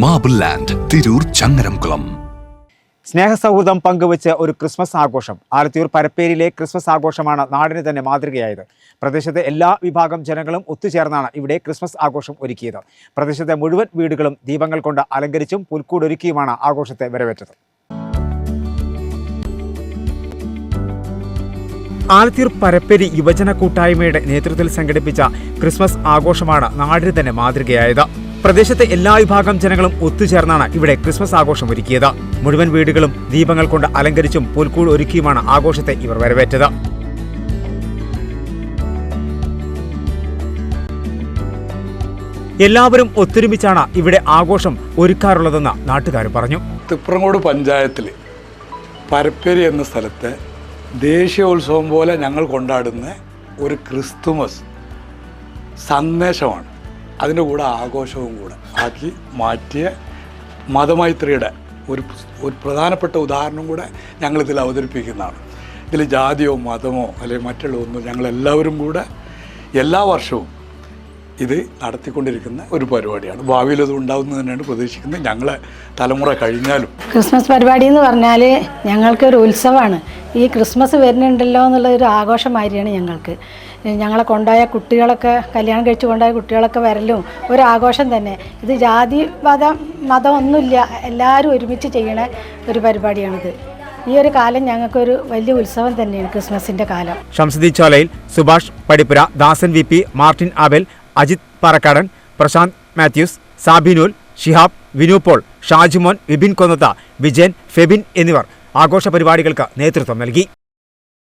Marble land Tirur Changaramkulam സ്നേഹ സൗഹൃദം പങ്കുവച്ച് ഒരു ക്രിസ്മസ് ആഘോഷം. ആലത്തിയൂർ പരപ്പേരിയിലെ ക്രിസ്മസ് ആഘോഷമാണ് നാടിന് തന്നെ മാതൃകയായത്. പ്രദേശത്തെ എല്ലാ വിഭാഗം ജനങ്ങളും ഒത്തുചേർന്നാണ് ഇവിടെ ക്രിസ്മസ് ആഘോഷം ഒരുക്കിയത്. പ്രദേശത്തെ മുഴുവൻ വീടുകളും ദീപങ്ങൾ കൊണ്ട് അലങ്കരിച്ചും പുൽക്കൂടൊരുക്കിയുമാണ് ആഘോഷത്തെ വരവേറ്റത്. ആലത്തിയൂർ പരപ്പേരി യുവജന കൂട്ടായ്മയുടെ നേതൃത്വത്തിൽ സംഘടിപ്പിച്ച ക്രിസ്മസ് ആഘോഷമാണ് നാടിന് തന്നെ മാതൃകയായത്. പ്രദേശത്തെ എല്ലാ വിഭാഗം ജനങ്ങളും ഒത്തുചേർന്നാണ് ഇവിടെ ക്രിസ്മസ് ആഘോഷം ഒരുക്കിയത്. മുഴുവൻ വീടുകളും ദീപങ്ങൾ കൊണ്ട് അലങ്കരിച്ചും പുൽക്കൂട് ഒരുക്കിയുമാണ് ആഘോഷത്തെ ഇവർ വരവേറ്റത്. എല്ലാവരും ഒത്തൊരുമിച്ചാണ് ഇവിടെ ആഘോഷം ഒരുക്കാറുള്ളതെന്ന് നാട്ടുകാർ പറഞ്ഞു. തിപ്രങ്ങോട് പഞ്ചായത്തിൽ പരപ്പേരി എന്ന സ്ഥലത്ത് ദേശീയോത്സവം പോലെ ഞങ്ങൾ കൊണ്ടാടുന്ന ഒരു ക്രിസ്തുമസ് സന്ദേശമാണ്. അതിന്റെ കൂടെ ആഘോഷവും കൂടെ. ആക്കി മാറ്റിയ മതമൈത്രിയുടെ ഒരു ഒരു പ്രധാനപ്പെട്ട ഉദാഹരണം കൂടെ ഞങ്ങളിതിൽ അവതരിപ്പിക്കുന്നതാണ്. ഇതിൽ ജാതിയോ മതമോ അല്ലെങ്കിൽ മറ്റുള്ള ഒന്നും ഞങ്ങളെല്ലാവരും കൂടെ എല്ലാ വർഷവും ഇത് നടത്തിക്കൊണ്ടിരിക്കുന്ന ഒരു പരിപാടിയാണ്. ഭാവിയിൽ അത് ഉണ്ടാവുന്നത് തന്നെയാണ് പ്രതീക്ഷിക്കുന്നത്. ഞങ്ങളെ തലമുറ കഴിഞ്ഞാലും. ക്രിസ്മസ് പരിപാടി എന്ന് പറഞ്ഞാൽ ഞങ്ങൾക്ക് ഒരു ഉത്സവമാണ്. ഈ ക്രിസ്മസ് വരുന്നുണ്ടല്ലോ എന്നുള്ള ഒരു ആഘോഷമാതിരിയാണ് ഞങ്ങൾക്ക്. ഞങ്ങളെ കൊണ്ടുപോയ കുട്ടികളൊക്കെ കല്യാണം കഴിച്ച് കൊണ്ടുപോയ കുട്ടികളൊക്കെ വരലും ഒരു ആഘോഷം തന്നെ. ഇത് ജാതി മതം മതം ഒന്നുമില്ല. എല്ലാവരും ഒരുമിച്ച് ചെയ്യണ ഒരു പരിപാടിയാണിത്. ഈ ഒരു കാലം ഞങ്ങൾക്കൊരു വലിയ ഉത്സവം തന്നെയാണ് ക്രിസ്മസിന്റെ കാലം. Shamsuddin Cholayil Subhash Padippura Dasan V P Martin Abel Ajith Parakkadan Prashanth Mathews Sabinul Shihab Vinu Paul Shajumon Vipin കൊന്നത്ത Vijayan Febin എന്നിവർ ആഘോഷ പരിപാടികൾക്ക് നേതൃത്വം നൽകി.